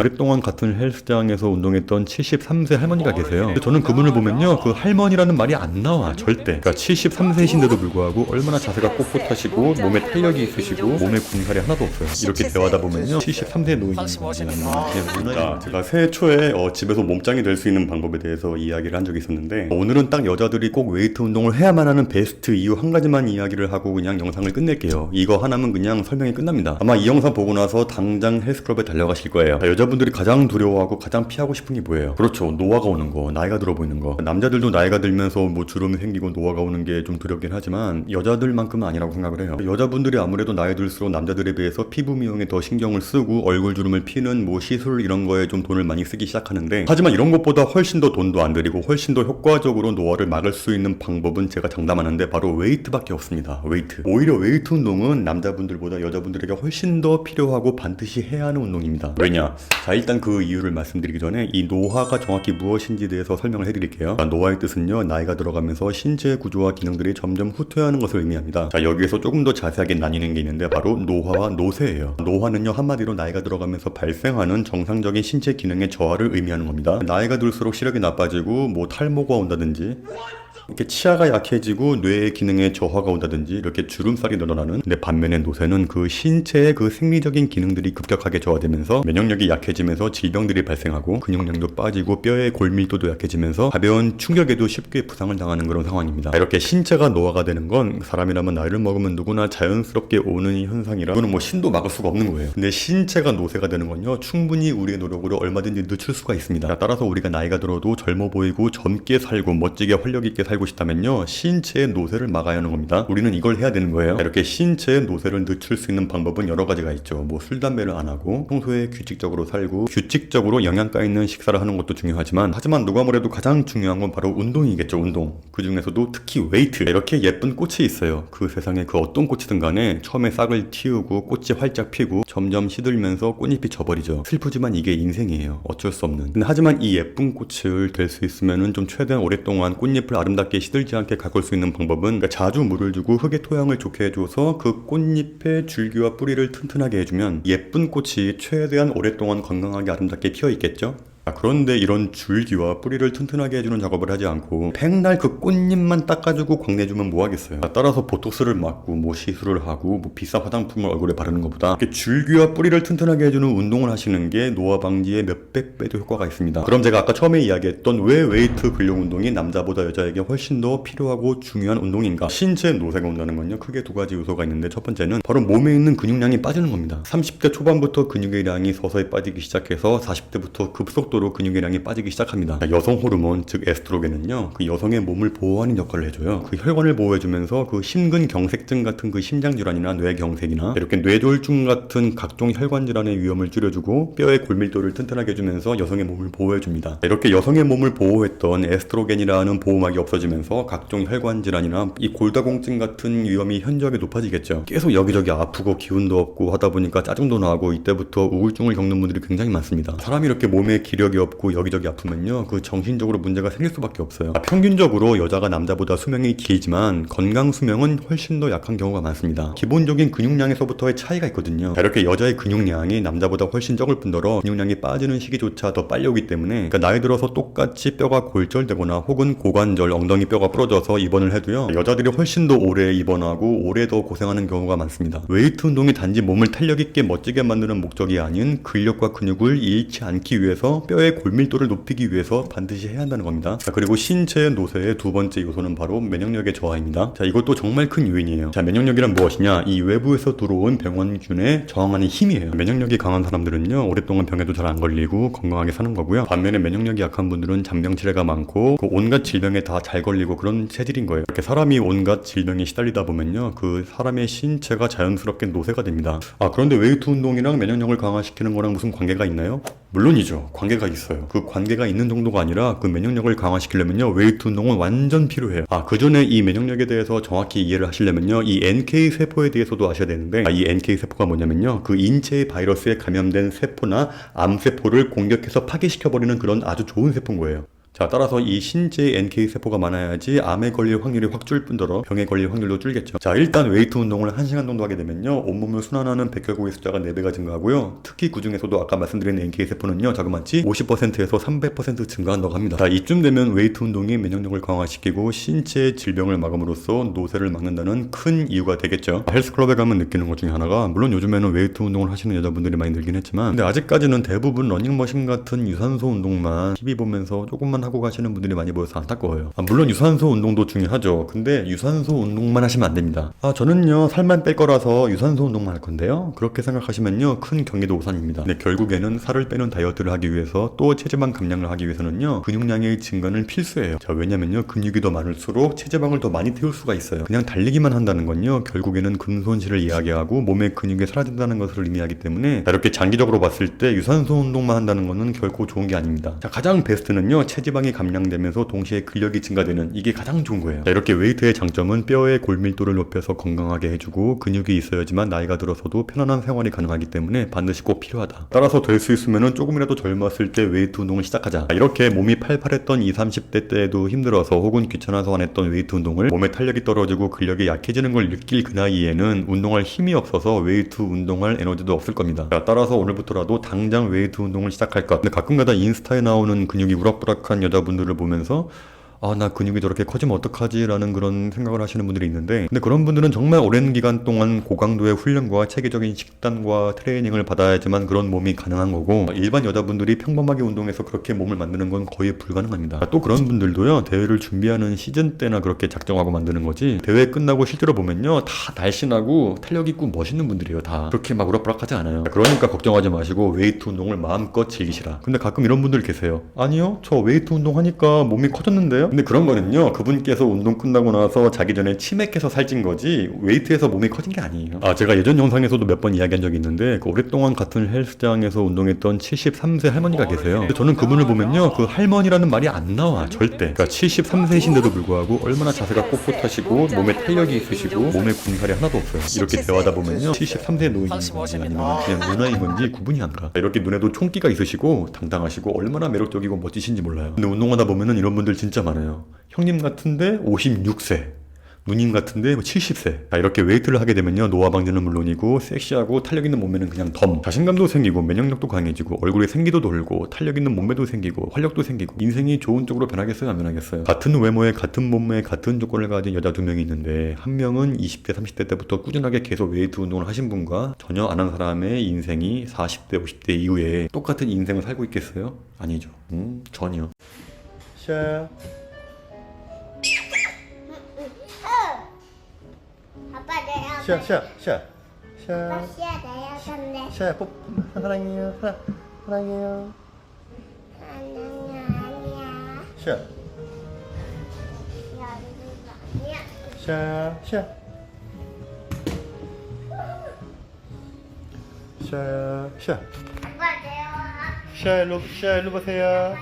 오랫동안 같은 헬스장에서 운동했던 73세 할머니가 계세요. 저는 그분을 보면요, 그 할머니라는 말이 안 나와 절대. 그러니까 73세이신데도 불구하고 얼마나 자세가 꼿꼿하시고 몸에 탄력이 있으시고 몸에 군살이 하나도 없어요. 이렇게 대화하다 보면요, 73세 노인이니까 제가 새해 초에 어, 집에서 몸짱이 될 수 있는 방법에 대해서 이야기를 한 적이 있었는데 오늘은 딱 여자들이 꼭 웨이트 운동을 해야만 하는 베스트 이유 한 가지만 이야기를 하고 그냥 영상을 끝낼게요. 이거 하나면 그냥 설명이 끝납니다. 아마 이 영상 보고 나서 당장 헬스클럽에 달려가실 거예요. 자, 여자분들이 가장 두려워하고 가장 피하고 싶은 게 뭐예요? 그렇죠. 노화가 오는 거, 나이가 들어 보이는 거. 남자들도 나이가 들면서 뭐 주름이 생기고 노화가 오는 게 좀 두렵긴 하지만 여자들만큼은 아니라고 생각을 해요. 여자분들이 아무래도 나이 들수록 남자들에 비해서 피부 미용에 더 신경을 쓰고 얼굴 주름을 피는 뭐 시술 이런 거에 좀 돈을 많이 쓰기 시작하는데 하지만 이런 것보다 훨씬 더 돈도 안 들이고 훨씬 더 효과적으로 노화를 막을 수 있는 방법은 제가 장담하는데 바로 웨이트밖에 없습니다. 웨이트. 오히려 웨이트 운동은 남자분들보다 여자분들에게 훨씬 더 필요하고 반드시 해야 하는 운동입니다. 왜냐? 자 일단 그 이유를 말씀드리기 전에 이 노화가 정확히 무엇인지에 대해서 설명을 해드릴게요. 자, 노화의 뜻은요 나이가 들어가면서 신체 구조와 기능들이 점점 후퇴하는 것을 의미합니다. 자 여기에서 조금 더 자세하게 나뉘는 게 있는데 바로 노화와 노쇠예요. 노화는요 한마디로 나이가 들어가면서 발생하는 정상적인 신체 기능의 저하를 의미하는 겁니다. 나이가 들수록 시력이 나빠지고 뭐 탈모가 온다든지 이렇게 치아가 약해지고 뇌의 기능에 저하가 온다든지 이렇게 주름살이 늘어나는 근데 반면에 노쇠는 그 신체의 그 생리적인 기능들이 급격하게 저하되면서 면역력이 약해지면서 질병들이 발생하고 근육량도 빠지고 뼈의 골밀도도 약해지면서 가벼운 충격에도 쉽게 부상을 당하는 그런 상황입니다. 이렇게 신체가 노화가 되는 건 사람이라면 나이를 먹으면 누구나 자연스럽게 오는 현상이라 이거는 뭐 신도 막을 수가 없는 거예요. 근데 신체가 노쇠가 되는 건요 충분히 우리의 노력으로 얼마든지 늦출 수가 있습니다. 따라서 우리가 나이가 들어도 젊어 보이고 젊게 살고 멋지게 활력 있게 살고 싶다면요 신체의 노쇠를 막아야 하는 겁니다. 우리는 이걸 해야 되는 거예요. 이렇게 신체의 노쇠를 늦출 수 있는 방법은 여러 가지가 있죠. 뭐 술 담배를 안 하고 평소에 규칙적으로 살고 규칙적으로 영양가 있는 식사를 하는 것도 중요하지만 하지만 누가 뭐래도 가장 중요한 건 바로 운동이겠죠. 운동. 그 중에서도 특히 웨이트. 이렇게 예쁜 꽃이 있어요. 그 세상에 그 어떤 꽃이든 간에 처음에 싹을 틔우고 꽃이 활짝 피고 점점 시들면서 꽃잎이 져버리죠. 슬프지만 이게 인생이에요. 어쩔 수 없는. 하지만 이 예쁜 꽃을 될 수 있으면은 좀 최대한 오랫동안 꽃잎을 아름답게 시들지 않게 가꿀 수 있는 방법은 그러니까 자주 물을 주고 흙의 토양을 좋게 해줘서 그 꽃잎의 줄기와 뿌리를 튼튼하게 해주면 예쁜 꽃이 최대한 오랫동안 건강하게 아름답게 피어 있겠죠. 아, 그런데 이런 줄기와 뿌리를 튼튼하게 해주는 작업을 하지 않고 백날 그 꽃잎만 닦아주고 광내주면 뭐 하겠어요. 아, 따라서 보톡스를 맞고 뭐 시술을 하고 뭐 비싼 화장품을 얼굴에 바르는 것보다 이렇게 줄기와 뿌리를 튼튼하게 해주는 운동을 하시는 게 노화 방지에 몇백 배도 효과가 있습니다. 그럼 제가 아까 처음에 이야기했던 왜 웨이트 근력 운동이 남자보다 여자에게 훨씬 더 필요하고 중요한 운동인가? 신체 노쇠가 온다는 건요 크게 두 가지 요소가 있는데 첫 번째는 바로 몸에 있는 근육량이 빠지는 겁니다. 30대 초반부터 근육의 량이 서서히 빠지기 시작해서 40대부터 급속도로 근육의 량이 빠지기 시작합니다. 여성 호르몬 즉 에스트로겐은요 그 여성의 몸을 보호하는 역할을 해줘요. 그 혈관을 보호해주면서 그 심근경색증 같은 그 심장 질환이나 뇌경색이나 이렇게 뇌졸중 같은 각종 혈관 질환의 위험을 줄여주고 뼈의 골밀도를 튼튼하게 해주면서 여성의 몸을 보호해줍니다. 이렇게 여성의 몸을 보호했던 에스트로겐이라는 보호막이 없어지면서 각종 혈관 질환이나 이 골다공증 같은 위험이 현저하게 높아지겠죠. 계속 여기저기 아프고 기운도 없고 하다 보니까 짜증도 나고 이때부터 우울증을 겪는 분들이 굉장히 많습니다. 사람이 이렇게 몸에 기력 이 없고 여기저기 아프면요 그 정신적으로 문제가 생길 수밖에 없어요. 아, 평균적으로 여자가 남자보다 수명이 길지만 건강 수명은 훨씬 더 약한 경우가 많습니다. 기본적인 근육량에서부터의 차이가 있거든요. 자, 이렇게 여자의 근육량이 남자보다 훨씬 적을 뿐더러 근육량이 빠지는 시기조차 더 빨리 오기 때문에 그러니까 나이 들어서 똑같이 뼈가 골절되거나 혹은 고관절 엉덩이 뼈가 부러져서 입원을 해도요 여자들이 훨씬 더 오래 입원하고 오래 더 고생하는 경우가 많습니다. 웨이트 운동이 단지 몸을 탄력 있게 멋지게 만드는 목적이 아닌 근력과 근육을 잃지 않기 위해서 뼈의 골밀도를 높이기 위해서 반드시 해야 한다는 겁니다. 자, 그리고 신체 노쇠의 두 번째 요소는 바로 면역력의 저하입니다. 자, 이것도 정말 큰 요인이에요. 자, 면역력이란 무엇이냐? 이 외부에서 들어온 병원균에 저항하는 힘이에요. 면역력이 강한 사람들은요, 오랫동안 병에도 잘 안 걸리고 건강하게 사는 거고요. 반면에 면역력이 약한 분들은 잔병 치레가 많고 그 온갖 질병에 다 잘 걸리고 그런 체질인 거예요. 이렇게 사람이 온갖 질병에 시달리다 보면요, 그 사람의 신체가 자연스럽게 노쇠가 됩니다. 아, 그런데 웨이트 운동이랑 면역력을 강화시키는 거랑 무슨 관계가 있나요? 물론이죠. 관계가 있어요. 그 관계가 있는 정도가 아니라 그 면역력을 강화시키려면요. 웨이트 운동은 완전 필요해요. 아, 그 전에 이 면역력에 대해서 정확히 이해를 하시려면요. 이 NK 세포에 대해서도 아셔야 되는데 아, 이 NK 세포가 뭐냐면요. 그 인체의 바이러스에 감염된 세포나 암 세포를 공격해서 파괴시켜 버리는 그런 아주 좋은 세포인 거예요. 자, 따라서 이 신체 NK 세포가 많아야지 암에 걸릴 확률이 확 줄 뿐더러 병에 걸릴 확률도 줄겠죠. 자, 일단 웨이트 운동을 1시간 정도 하게 되면요. 온몸을 순환하는 백혈구의 숫자가 4배가 증가하고요. 특히 그 중에서도 아까 말씀드린 NK 세포는요. 자그마치 50%에서 300% 증가한다고 합니다. 자, 이쯤 되면 웨이트 운동이 면역력을 강화시키고 신체 질병을 막음으로써 노쇠를 막는다는 큰 이유가 되겠죠. 헬스클럽에 가면 느끼는 것 중에 하나가 물론 요즘에는 웨이트 운동을 하시는 여자분들이 많이 늘긴 했지만 근데 아직까지는 대부분 러닝머신 같은 유산소 운동만 TV 보면서 조금만 하고 가시는 분들이 많이 보여서 안타까워요. 아, 물론 유산소 운동도 중요하죠. 근데 유산소 운동만 하시면 안 됩니다. 아 저는요 살만 뺄 거라서 유산소 운동만 할 건데요. 그렇게 생각하시면요 큰 경기도 우산입니다. 근데 결국에는 살을 빼는 다이어트를 하기 위해서 또 체지방 감량을 하기 위해서는요 근육량의 증가는 필수예요. 자 왜냐면요 근육이 더 많을수록 체지방을 더 많이 태울 수가 있어요. 그냥 달리기만 한다는 건요 결국에는 근손실을 이야기하고 몸의 근육이 사라진다는 것을 의미하기 때문에 자, 이렇게 장기적으로 봤을 때 유산소 운동만 한다는 것은 결코 좋은 게 아닙니다. 자 가장 베스트는요 체지 방이 감량되면서 동시에 근력이 증가되는 이게 가장 좋은 거예요. 자, 이렇게 웨이트의 장점은 뼈의 골밀도를 높여서 건강하게 해주고 근육이 있어야지만 나이가 들어서도 편안한 생활이 가능하기 때문에 반드시 꼭 필요하다. 따라서 될 수 있으면은 조금이라도 젊었을 때 웨이트 운동을 시작하자. 자, 이렇게 몸이 팔팔했던 20, 30대 때에도 힘들어서 혹은 귀찮아서 안 했던 웨이트 운동을 몸의 탄력이 떨어지고 근력이 약해지는 걸 느낄 그 나이에는 운동할 힘이 없어서 웨이트 운동할 에너지도 없을 겁니다. 자, 따라서 오늘부터라도 당장 웨이트 운동을 시작할 것. 근데 가끔가다 인스타에 나오는 근육이 우락부락한 여자분들을 보면서 아, 나 근육이 저렇게 커지면 어떡하지? 라는 그런 생각을 하시는 분들이 있는데, 근데 그런 분들은 정말 오랜 기간 동안 고강도의 훈련과 체계적인 식단과 트레이닝을 받아야지만 그런 몸이 가능한 거고, 일반 여자분들이 평범하게 운동해서 그렇게 몸을 만드는 건 거의 불가능합니다. 또 그런 분들도요, 대회를 준비하는 시즌 때나 그렇게 작정하고 만드는 거지, 대회 끝나고 실제로 보면요, 다 날씬하고 탄력 있고 멋있는 분들이에요, 다. 그렇게 막 우락부락하지 않아요. 그러니까 걱정하지 마시고 웨이트 운동을 마음껏 즐기시라. 근데 가끔 이런 분들 계세요. 아니요, 저 웨이트 운동 하니까 몸이 커졌는데요? 근데 그런 거는요, 그분께서 운동 끝나고 나서 자기 전에 치맥해서 살찐 거지, 웨이트에서 몸이 커진 게 아니에요. 아, 제가 예전 영상에서도 몇 번 이야기한 적이 있는데, 그 오랫동안 같은 헬스장에서 운동했던 73세 할머니가 계세요. 근데 저는 그분을 보면요, 그 할머니라는 말이 안 나와, 절대. 그러니까 73세이신데도 불구하고 얼마나 자세가 꼿꼿하시고, 몸에 탄력이 있으시고, 몸에 군살이 하나도 없어요. 이렇게 대화하다 보면요, 73세 노인인 건지 아니면 그냥 누나인 건지 구분이 안 가. 이렇게 눈에도 총기가 있으시고, 당당하시고, 얼마나 매력적이고 멋지신지 몰라요. 근데 운동하다 보면은 이런 분들 진짜 많아요. 형님 같은데 56세. 누님 같은데 70세. 자, 이렇게 웨이트를 하게 되면요. 노화 방지는 물론이고 섹시하고 탄력 있는 몸매는 그냥 덤. 자신감도 생기고 면역력도 강해지고 얼굴에 생기도 돌고 탄력 있는 몸매도 생기고 활력도 생기고 인생이 좋은 쪽으로 변하겠어요? 안 변하겠어요? 같은 외모에 같은 몸매에 같은 조건을 가진 여자 두 명이 있는데 한 명은 20대 30대 때부터 꾸준하게 계속 웨이트 운동을 하신 분과 전혀 안 한 사람의 인생이 40대 50대 이후에 똑같은 인생을 살고 있겠어요? 아니죠. 음, 전혀. 샤. 내가 샤, 샤, 샤. 샤. 아빠 씨야 내가 간대 샤, 뽀, 사랑해요. 사, 사랑해요. 아니야 아니야 샤, 아니야 샤, 샤. 샤, 샤. 아빠 내가 샤, 일로, 샤, 일로 보세요.